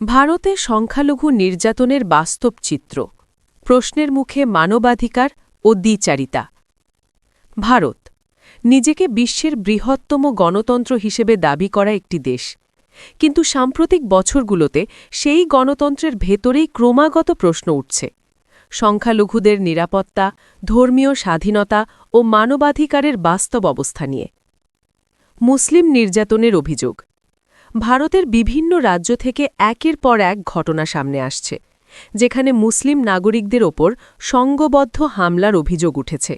ভারতে সংখ্যালঘু নির্যাতনের বাস্তব চিত্র, প্রশ্নের মুখে মানবাধিকার ও দ্বিচারিতা। ভারত, নিজেকে বিশ্বের বৃহত্তম গণতন্ত্র হিসেবে দাবি করা একটি দেশ, কিন্তু সাম্প্রতিক বছরগুলোতে সেই গণতন্ত্রের ভেতরেই ক্রমাগত প্রশ্ন উঠছে। সংখ্যালঘুদের নিরাপত্তা, ধর্মীয় স্বাধীনতা ও মানবাধিকারের বাস্তব অবস্থা নিয়ে। মুসলিম নির্যাতনের অভিযোগ ভারতের বিভিন্ন রাজ্য থেকে একের পর এক ঘটনা সামনে আসছে, যেখানে মুসলিম নাগরিকদের ওপর সঙ্গবদ্ধ হামলার অভিযোগ উঠেছে।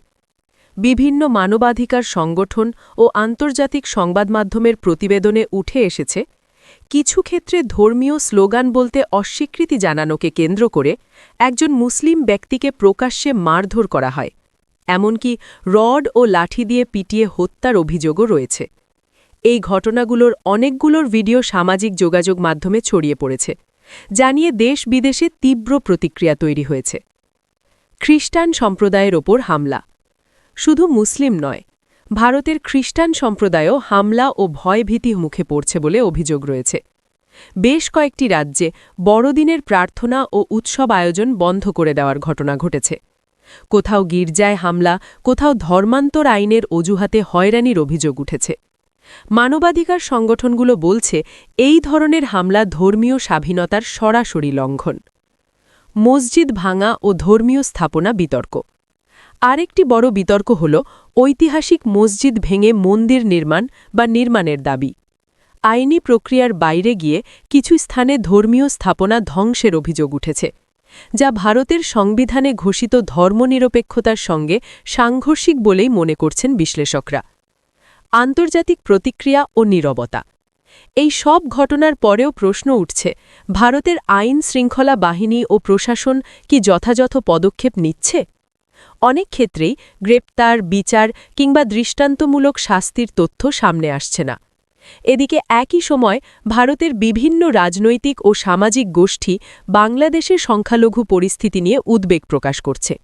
বিভিন্ন মানবাধিকার সংগঠন ও আন্তর্জাতিক সংবাদমাধ্যমের প্রতিবেদনে উঠে এসেছে, কিছু ক্ষেত্রে ধর্মীয় স্লোগান বলতে অস্বীকৃতি জানানোকে কেন্দ্র করে একজন মুসলিম ব্যক্তিকে প্রকাশ্যে মারধর করা হয়। এমনকি রড ও লাঠি দিয়ে পিটিয়ে হত্যার অভিযোগও রয়েছে। এই ঘটনাগুলোর অনেকগুলোর ভিডিও সামাজিক যোগাযোগ মাধ্যমে ছড়িয়ে পড়েছে, জানিয়ে দেশ বিদেশে তীব্র প্রতিক্রিয়া তৈরি হয়েছে। খ্রিস্টান সম্প্রদায়ের ওপর হামলা। শুধু মুসলিম নয়, ভারতের খ্রিস্টান সম্প্রদায়ও হামলা ও ভয়ভীতি মুখে পড়ছে বলে অভিযোগ রয়েছে। বেশ কয়েকটি রাজ্যে বড়দিনের প্রার্থনা ও উৎসব আয়োজন বন্ধ করে দেওয়ার ঘটনা ঘটেছে। কোথাও গির্জায় হামলা, কোথাও ধর্মান্তর আইনের অজুহাতে হয়রানির অভিযোগ উঠেছে। মানবাধিকার সংগঠনগুলো বলছে, এই ধরনের হামলা ধর্মীয় স্বাধীনতার সরাসরি লঙ্ঘন। মসজিদ ভাঙা ও ধর্মীয় স্থাপনা বিতর্ক। আরেকটি বড় বিতর্ক হল, ঐতিহাসিক মসজিদ ভেঙে মন্দির নির্মাণ বা নির্মাণের দাবি। আইনি প্রক্রিয়ার বাইরে গিয়ে কিছু স্থানে ধর্মীয় স্থাপনা ধ্বংসের অভিযোগ উঠেছে, যা ভারতের সংবিধানে ঘোষিত ধর্মনিরপেক্ষতার সঙ্গে সাংঘর্ষিক বলেই মনে করছেন বিশ্লেষকরা। আন্তর্জাতিক প্রতিক্রিয়া ও নীরবতা। এই সব ঘটনার পরেও প্রশ্ন উঠছে, ভারতের আইন শৃঙ্খলা বাহিনী ও প্রশাসন কি যথাযথ পদক্ষেপ নিচ্ছে? অনেক ক্ষেত্রেই গ্রেপ্তার, বিচার কিংবা দৃষ্টান্তমূলক শাস্তির তথ্য সামনে আসছে না। এদিকে একই সময় ভারতের বিভিন্ন রাজনৈতিক ও সামাজিক গোষ্ঠী বাংলাদেশের সংখ্যালঘু পরিস্থিতি নিয়ে উদ্বেগ প্রকাশ করছে।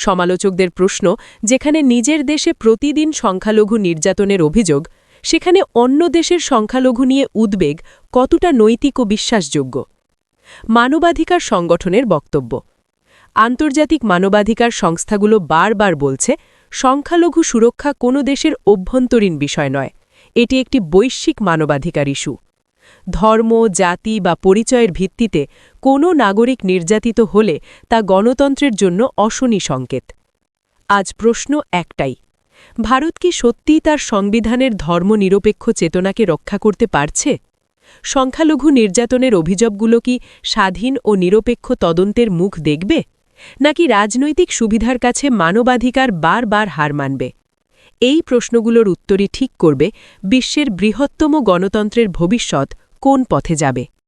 সমালোচকদের প্রশ্ন, যেখানে নিজের দেশে প্রতিদিন সংখ্যালঘু নির্যাতনের অভিযোগ, সেখানে অন্য দেশের সংখ্যালঘু নিয়ে উদ্বেগ কতটা নৈতিক ও বিশ্বাসযোগ্য? মানবাধিকার সংগঠনের বক্তব্য। আন্তর্জাতিক মানবাধিকার সংস্থাগুলো বারবার বলছে, সংখ্যালঘু সুরক্ষা কোনো দেশের অভ্যন্তরীণ বিষয় নয়। এটি একটি বৈশ্বিক মানবাধিকার ইস্যু। ধর্ম, জাতি বা পরিচয়ের ভিত্তিতে কোনো নাগরিক নির্যাতিত হলে তা গণতন্ত্রের জন্য অশনি সংকেত। আজ প্রশ্ন একটাই, ভারত কি সত্যিই তার সংবিধানের ধর্মনিরপেক্ষ চেতনাকে রক্ষা করতে পারছে? সংখ্যালঘু নির্যাতনের অভিযোগগুলো কি স্বাধীন ও নিরপেক্ষ তদন্তের মুখ দেখবে? নাকি রাজনৈতিক সুবিধার কাছে মানবাধিকার বারবার হার মানবে? এই প্রশ্নগুলোর উত্তরই ঠিক করবে বিশ্বের বৃহত্তম গণতন্ত্রের ভবিষ্যৎ কোন পথে যাবে।